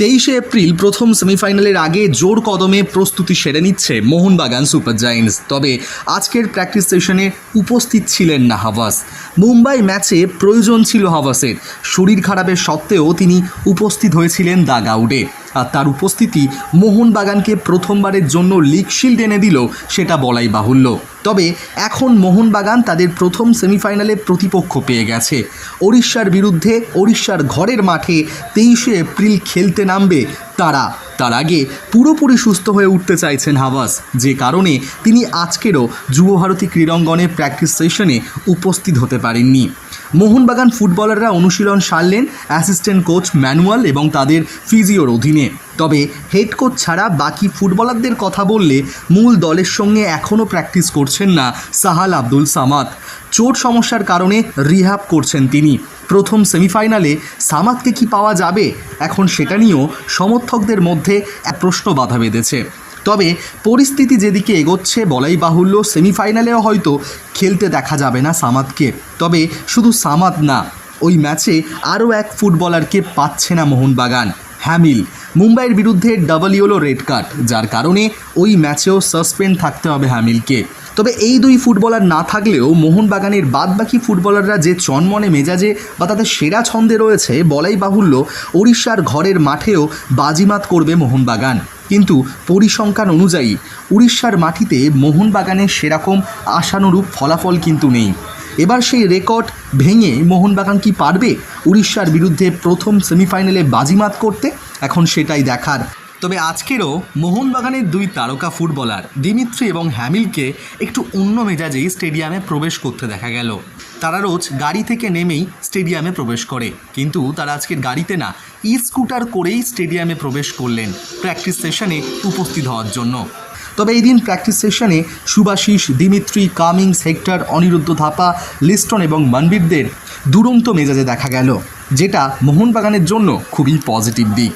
তেইশে এপ্রিল প্রথম সেমিফাইনালের আগে জোর কদমে প্রস্তুতি সেরে নিচ্ছে মোহনবাগান সুপার জায়েন্টস। তবে আজকের প্র্যাকটিস সেশনে উপস্থিত ছিলেন না হাভাস। মুম্বাই ম্যাচে প্রয়োজন ছিল হাভাসের। শরীর খারাপের সত্ত্বেও তিনি উপস্থিত হয়েছিলেন দাগ আউটে। আর তার উপস্থিতি মোহনবাগানকে প্রথমবারের জন্য লিগ শিল্ড এনে দিল, সেটা বলাই বাহুল্য। তবে এখন মোহনবাগান তাদের প্রথম সেমিফাইনালে প্রতিপক্ষ পেয়ে গেছে। ওড়িশার বিরুদ্ধে ওড়িশার ঘরের মাঠে তেইশে এপ্রিল খেলতে নামবে তারা। তার আগে পুরোপুরি সুস্থ হয়ে উঠতে চাইছেন হাবাস যে কারণে তিনি আজকেরও যুবভারতী ক্রীড়াঙ্গনে প্র্যাকটিস সেশনে উপস্থিত হতে পারেননি। মোহনবাগান ফুটবলাররা অনুশীলন সারলেন অ্যাসিস্ট্যান্ট কোচ ম্যানুয়াল এবং তাদের ফিজিওর অধীনে। তবে হেড কোচ ছাড়া বাকি ফুটবলারদের কথা বললে মূল দলের সঙ্গে এখনও প্র্যাকটিস করছেন না সাহাল আব্দুল সামাদ। চোট সমস্যার কারণে রিহাব করছেন তিনি। প্রথম সেমিফাইনালে সামাদকে কি পাওয়া যাবে? এখন সেটা নিয়েও সমর্থকদের মধ্যে এক প্রশ্ন বাধা বেঁধেছে। তবে পরিস্থিতি যেদিকে এগোচ্ছে বলাই বাহুল্য সেমিফাইনালেও হয়তো খেলতে দেখা যাবে না সামাদকে। তবে শুধু সামাদ না, ওই ম্যাচে আরও এক ফুটবলারকে পাচ্ছে না মোহনবাগান, হ্যামিল। মুম্বাইয়ের বিরুদ্ধে ডাবল ইয়েলো রেড কার্ড যার কারণে ওই ম্যাচেও সাসপেন্ড থাকতে হবে হ্যামিলকে তবে এই দুই ফুটবলার না থাকলেও মোহনবাগানের বাদবাকি ফুটবলাররা যে চনমনে মেজাজে বা তাদের সেরা ছন্দে রয়েছে বলাই বাহুল্য, ওড়িশার ঘরের মাঠেও বাজিমাত করবে মোহনবাগান। কিন্তু পরিসংখ্যান অনুযায়ী উড়িষ্যার মাটিতে মোহনবাগানের সেরকম আশানুরূপ ফলাফল কিন্তু নেই। এবার সেই রেকর্ড ভেঙে মোহনবাগান কি পারবে? উড়িষ্যার বিরুদ্ধে প্রথম সেমিফাইনালে বাজিমাত করতে? এখন সেটাই দেখার। তবে আজকেরও মোহনবাগানের দুই তারকা ফুটবলার, দিমিত্রি এবং হ্যামিলকে একটু অন্য মেজাজেই স্টেডিয়ামে প্রবেশ করতে দেখা গেল। তারা রোজ গাড়ি থেকে নেমেই স্টেডিয়ামে প্রবেশ করে। কিন্তু তারা আজকের গাড়িতে না ই স্কুটার করেই স্টেডিয়ামে প্রবেশ করলেন প্র্যাকটিস সেশনে উপস্থিত হওয়ার জন্য। তবে এই দিন প্র্যাকটিস সেশনে Subhasish Dimitri, Cummings, Hector, Anirudh Thapa, Liston এবং মনবীরদের দুরন্ত মেজাজে দেখা গেল, যেটা মোহনবাগানের জন্য খুবই পজিটিভ দিক।